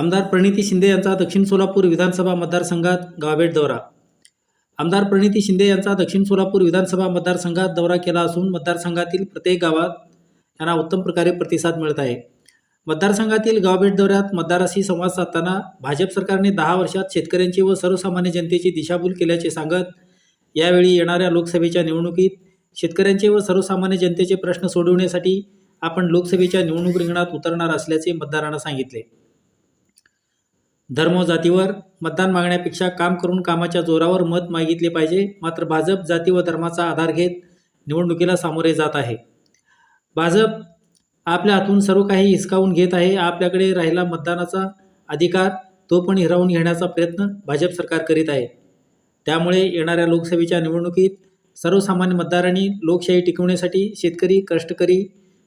आमदार प्रणिती शिंदे यांचा दक्षिण सोलापूर विधानसभा मतदारसंघात गावभेट दौरा. आमदार प्रणिती शिंदे यांचा दक्षिण सोलापूर विधानसभा मतदारसंघात दौरा केला असून मतदारसंघातील प्रत्येक गावात यांना उत्तम प्रकारे प्रतिसाद मिळत आहे. मतदारसंघातील गावभेट दौऱ्यात मतदाराशी संवाद साधताना भाजप सरकारने दहा वर्षात शेतकऱ्यांची व सर्वसामान्य जनतेची दिशाभूल केल्याचे सांगत यावेळी येणाऱ्या लोकसभेच्या निवडणुकीत शेतकऱ्यांचे व सर्वसामान्य जनतेचे प्रश्न सोडवण्यासाठी आपण लोकसभेच्या निवडणूक रिंगणात उतरणार असल्याचे मतदारांना सांगितले. धर्म जातीवर मतदान मागण्यापेक्षा काम करून कामाच्या जोरावर मत मागितले पाहिजे. मात्र भाजप जाती व धर्माचा आधार घेत निवडणुकीला सामोरे जात आहे. भाजप आपल्या हातून सर्व काही हिसकावून घेत आहे. आपल्याकडे राहिला मतदानाचा अधिकार तो पण हिरावून घेण्याचा प्रयत्न भाजप सरकार करीत आहे. त्यामुळे येणाऱ्या लोकसभेच्या निवडणुकीत सर्वसामान्य मतदारांनी लोकशाही टिकवण्यासाठी शेतकरी कष्टकरी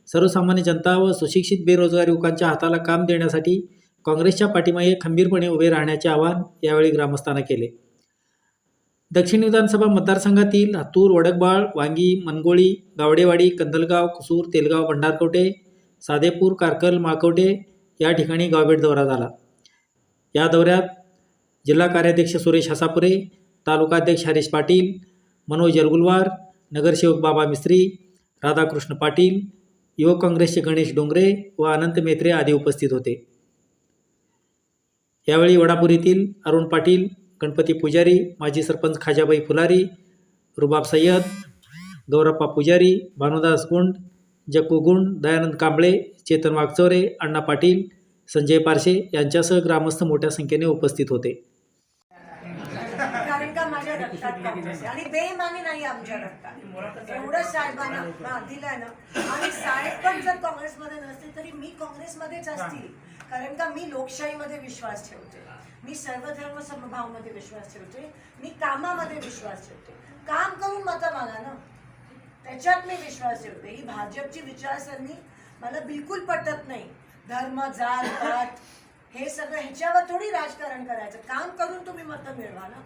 सर्वसामान्य जनता व सुशिक्षित बेरोजगार युवकांच्या हाताला काम देण्यासाठी काँग्रेसच्या पाठीमागे खंबीरपणे उभे राहण्याचे आवाहन यावेळी ग्रामस्थांना केले. दक्षिण विधानसभा मतदारसंघातील हातूर वडकबाळ वांगी मनगोळी गावडेवाडी कंदलगाव कुसूर तेलगाव भंडारकोटे सादेपूर कारकल माळकोटे या ठिकाणी गावभेट दौरा झाला. या दौऱ्यात जिल्हा कार्याध्यक्ष सुरेश हसापुरे तालुकाध्यक्ष हरीश पाटील मनोज यरगुलवार नगरसेवक बाबा मिस्त्री राधाकृष्ण पाटील युवक काँग्रेसचे गणेश डोंगरे व अनंत मेत्रे आदी उपस्थित होते. यावेळी वडापूर येथील अरुण पाटील गणपती पुजारी माजी सरपंच खाजाबाई फुलारी रुबाब सय्यद गौरप्पा पुजारी भानुदास गुंड जक्कू गुंड दयानंद कांबळे चेतन वागचोरे अण्णा पाटील संजय पारशे यांच्यासह ग्रामस्थ मोठ्या संख्येने उपस्थित होते. कारण माझ्या रक्तात काँग्रेस आणि बेमानी नाही आमच्या रक्तात. एवढं साहेबांना दिलंय ना. आणि साहेब पण जर काँग्रेसमध्ये नसतील तरी मी काँग्रेसमध्येच असतील. कारण का मी लोकशाहीमध्ये विश्वास ठेवते. मी सर्वधर्म समभावमध्ये विश्वास ठेवते. मी कामामध्ये विश्वास ठेवते. काम करून मतं मागा ना. त्याच्यात मी विश्वास ठेवते. ही भाजपची विचारसरणी मला बिलकुल पटत नाही. धर्म जात पात हे सगळं ह्याच्यावर थोडी राजकारण करायचं. काम करून तुम्ही मतं मिळवा ना.